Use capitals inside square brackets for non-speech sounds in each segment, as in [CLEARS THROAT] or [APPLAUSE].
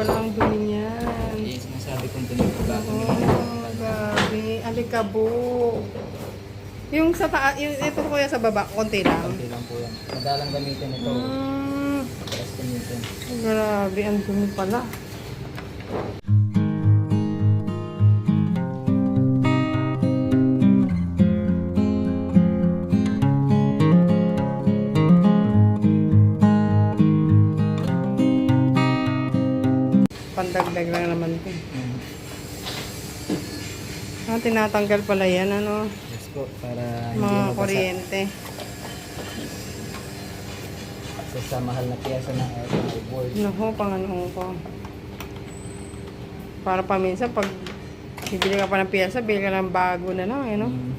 pala ang dumi niyan. Yung sinasabi kong tunog bago Oh, grabe. Alikabo. Yung sa taas, yung ito kuya sa baba, konti lang. Kunti lang po yan. Madalang gamitin ito. Mm, Tapos gamitin. grabe, ang dumi pala. Ah, tinatanggal pala yan, ano? Yes po, para hindi Mga mabasa. kuryente. Sa, sa mahal na piyesa ng aircon ay board. Naku, panganong ko. Para paminsan, pag bibili ka pa ng piyesa, bili ka ng bago na lang, eh, no? Mm.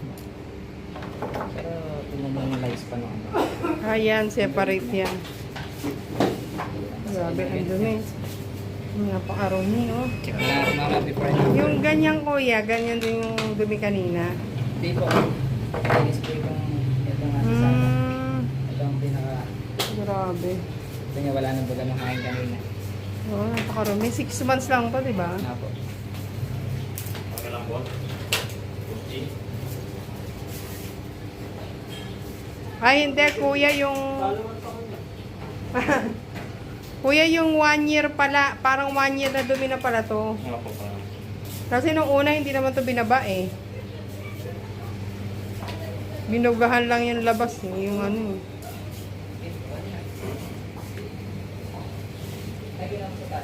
Pero lifespan ng ano. Ayan, separate yan. Grabe, ang dumi. Oh. Check na mga before na. Yung ganyan, kuya, ganyan din yung dumi kanina. Hindi po. Linis po itong itong nasa sana. Hmm, Ito ang pinaka... grabe. Ito nga wala nang baga ng kain kanina. Oh, napakarumi. Six months lang to, di ba? Nga po. Ay, hindi, kuya, yung... kuya, [LAUGHS] yung one year pala, parang one year na dumi na pala to. Nga po pa. Kasi nung una, hindi naman to binaba eh. Binugahan lang yung labas eh, yung ano eh. Lagi lang sa.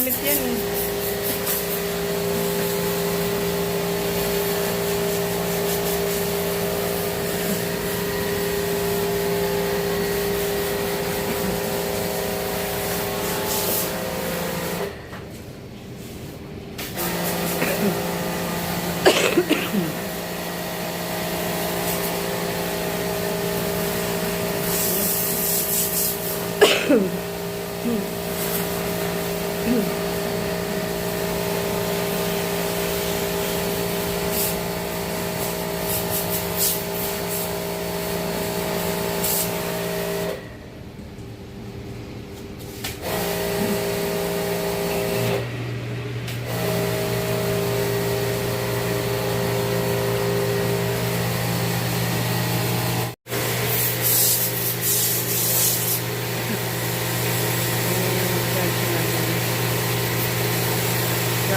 Gamit na gamit yan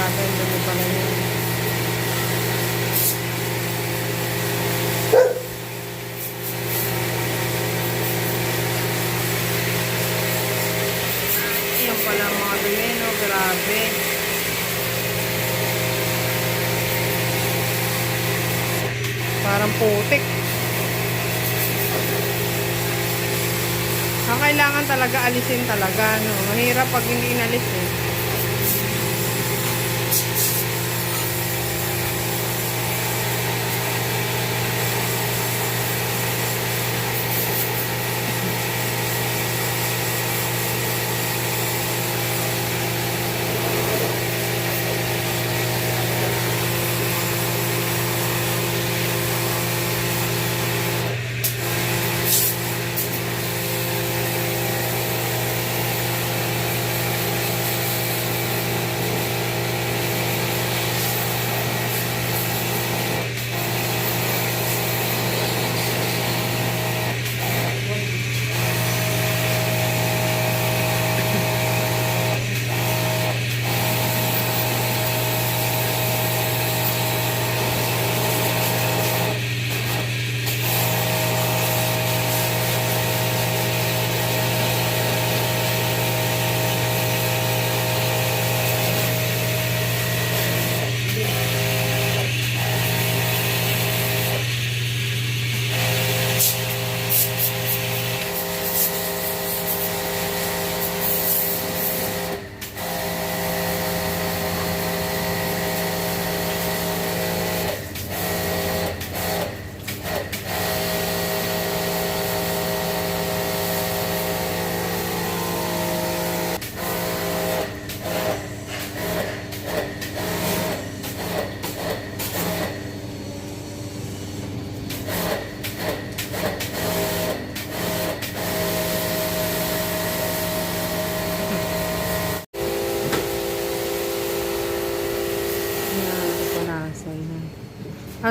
ang dumi pala yun. Yan pala mga dumi, no? Grabe. Parang putik. Ang kailangan talaga alisin talaga, no? Mahirap pag hindi inalis, eh.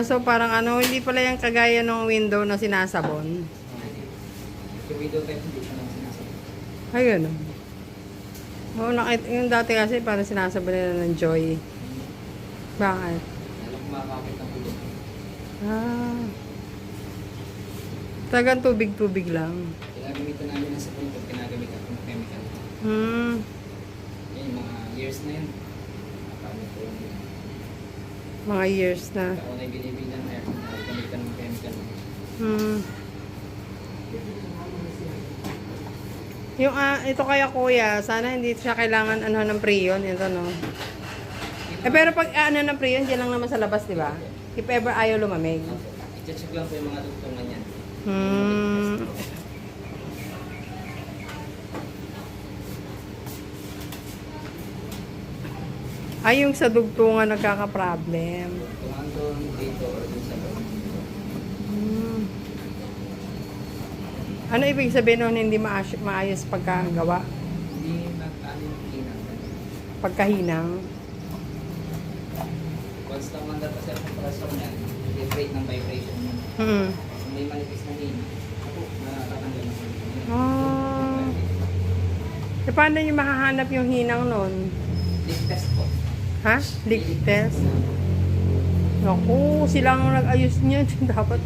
Ah, so parang ano, hindi pala yung kagaya ng window na sinasabon. Yung window type hindi ko lang sinasabi. Ay, ganun. Oo, nakita, yung dati kasi parang sinasabon nila ng joy. Bakit? Alam ko makakapit ng ulo. Ah. Talagang tubig-tubig lang. Ginagamitan namin ng sabon pag ginagamitan ko ng chemical. Hmm. Yung mga years na yun. Nakakabit ko. Mga years na. Ako na binibilan na gamitan ng chemical. Hmm. Yung ah, ito kaya kuya, sana hindi siya kailangan ano ng prion, ito no. Eh pero pag ah, ano ng prion, diyan lang naman sa labas, di ba? If ever ayaw lumamig. I-check lang po yung mga dugtungan yan. Hmm. Ay, yung sa dugtungan nagkaka-problem. Doon, dito, or dun sa loob. Hmm. Ano ibig sabihin nun hindi maayos, maayos pagkagawa? Hindi yung kinang. Pagkahinang? Once na mandar pa sa compressor niyan, i-rate ng vibration mo. Hmm. May manipis na hin, ako, nakakatanggal na. Ah. E paano nyo makahanap yung hinang nun? Ha? Test? Naku, sila ang nag-ayos niya. [LAUGHS] Dapat.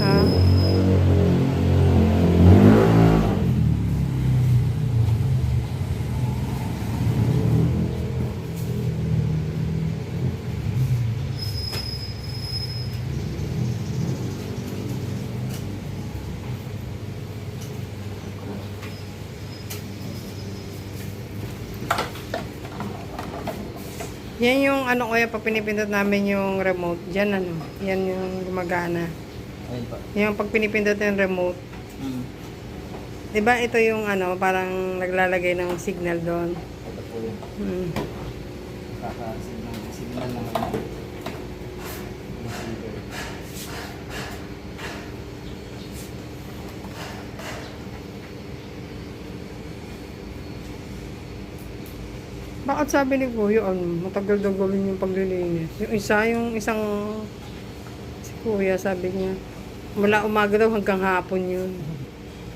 Ha? Yan yung ano kuya, pag pinipindot namin yung remote. Diyan ano, yan yung gumagana. Ayun pa. Yung pag pinipindot yung remote, Hmm. Di ba ito yung ano, parang naglalagay ng signal doon. Ito po yung Hmm. kaka-signal signal ng ano. Bakit sabi ni Kuya, ano, matagal daw gawin yung paglilinis. Yung isa, yung isang si Kuya, sabi niya, mula umaga daw hanggang hapon yun.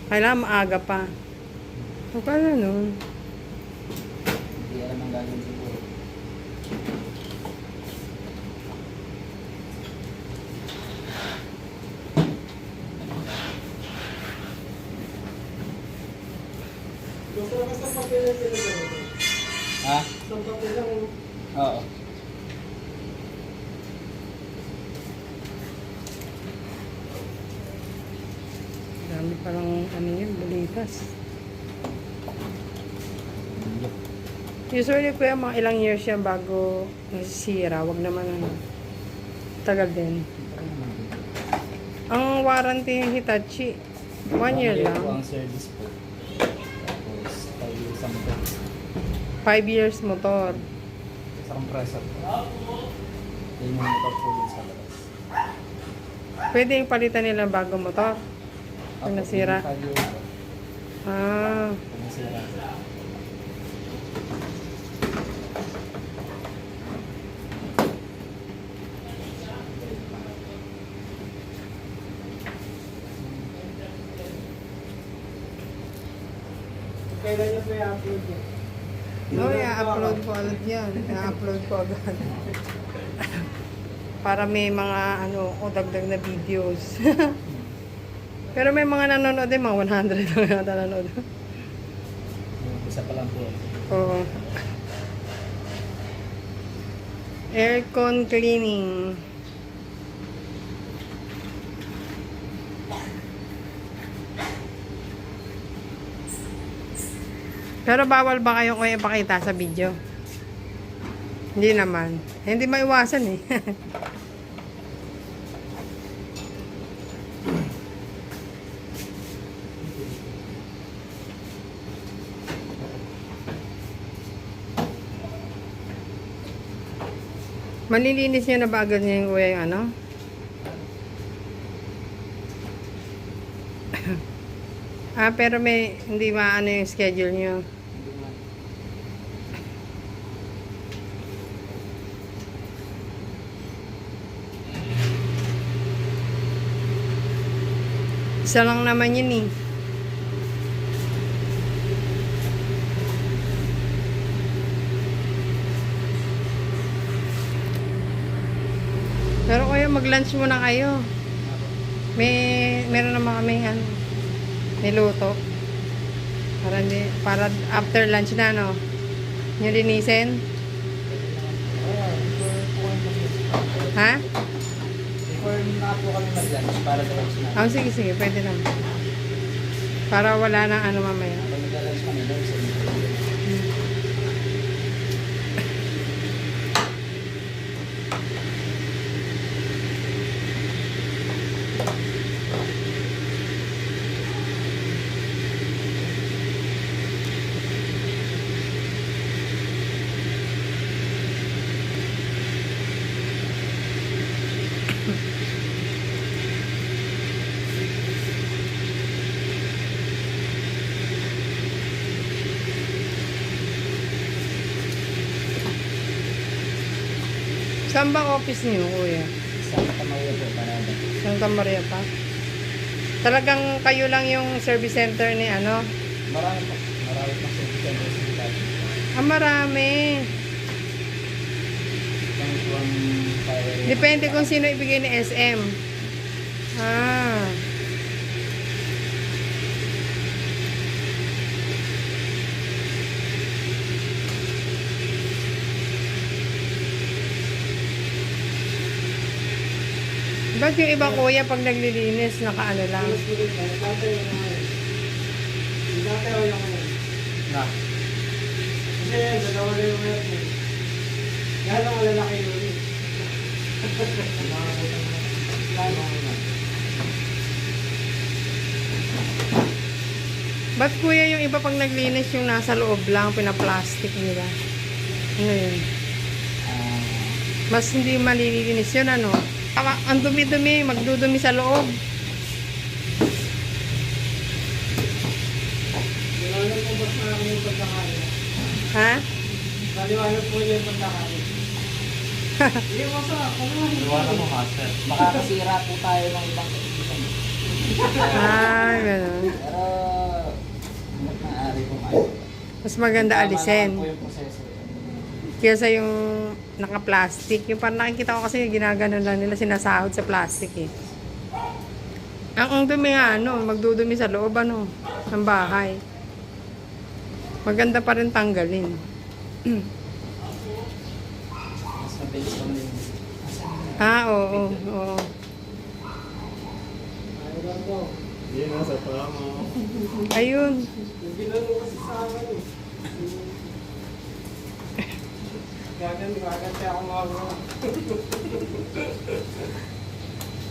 Kailangan maaga pa. O kaya nun. Hindi alam ang gagawin siguro. Ha? Oo. Dami parang ano yun, bulitas. Usually kuya, mga ilang years yan bago nasisira. Wag naman ano. Tagal din. Ang warranty ng Hitachi, one year lang. ang service po. Tapos, 5 years ang motor. Five years motor. Sa compressor po. Yan yung motor po dun sa labas. Pwede yung palitan nila bago motor. Pag Apo, nasira. 5 years po. Ah, nasira. Kailan niyo po i-upload yun? no, i-upload ko agad yan. I-upload ko agad. [LAUGHS] Para may mga ano, o dagdag na videos. [LAUGHS] Pero may mga nanonood din, mga 100 [LAUGHS] lang yata nanonood. Isa pa lang po. Oo. Aircon cleaning. Pero bawal ba kayo kuya ipakita sa video? Hindi naman. Hindi maiwasan eh. [LAUGHS] Malilinis niya na ba agad niya yung kuya yung ano? [COUGHS] ah, pero may hindi maano yung schedule niyo. Isa lang naman yun eh. Kuya, mag-lunch muna kayo. May, meron naman kami, ano, niluto. Para, hindi, para after lunch na, no? Yung linisin. Ha? Before na po kami mag-lunch para sa lunch na. Oh, sige, sige, pwede naman. Para wala nang ano mamaya. Pag Saan ba office niyo, kuya? Sa Matamaya po, Panada. Santa Maria pa? Talagang kayo lang yung service center ni ano? Marami po. Marami po sa December sa dati. Ah, marami. Depende kung sino ibigay ni SM. Ba't yung iba kuya pag naglilinis, nakaano lang? Na. Kasi yan, dalawa na yung ngayon. eh. Kaya lang wala na kayo ulit. Lalo na. Ba't kuya yung iba pag naglinis yung nasa loob lang, pinaplastic nila? Ano yun? Ah, Mas hindi malilinis yun, ano? Ang dumi-dumi, magdudumi sa loob. Liwanag po ba't na yung pagkakain? Ha? Maliwanag po yung pagkakain. [LAUGHS] Hindi mo sa ako Iwanan mo master. Makakasira po tayo ng ibang kaibigan. Ah, ganun. Pero, hanggat maaari po kayo. Mas maganda alisin. Kesa yung naka-plastic. Yung parang nakikita ko kasi ginaganon lang nila sinasahod sa plastic eh. Ang, ang dumi nga, ano, magdudumi sa loob, ano, ng bahay. Maganda pa rin tanggalin. [CLEARS THROAT] Ah, oo, oo. Ayun po. Yun nasa tama. Ayun. Yung ginano kasi sa akin eh. Gagan, gagan siya ako magawa. [LAUGHS]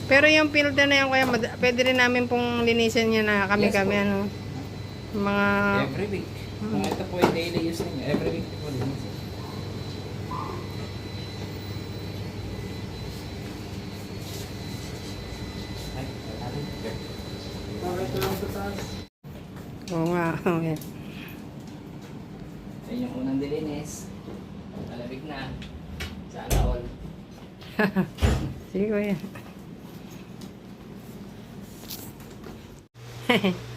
Pero yung filter na yan, kaya pwede rin namin pong linisin yan na kami-kami, Yes, po. ano. Mga, Every week. Kung ito po yung daily use ninyo, every week po taas? oo nga, [LAUGHS] oo yan. Ayun yung unang dilinis. Malamig na. Sana all. [LAUGHS] Sige, kuya. [LAUGHS]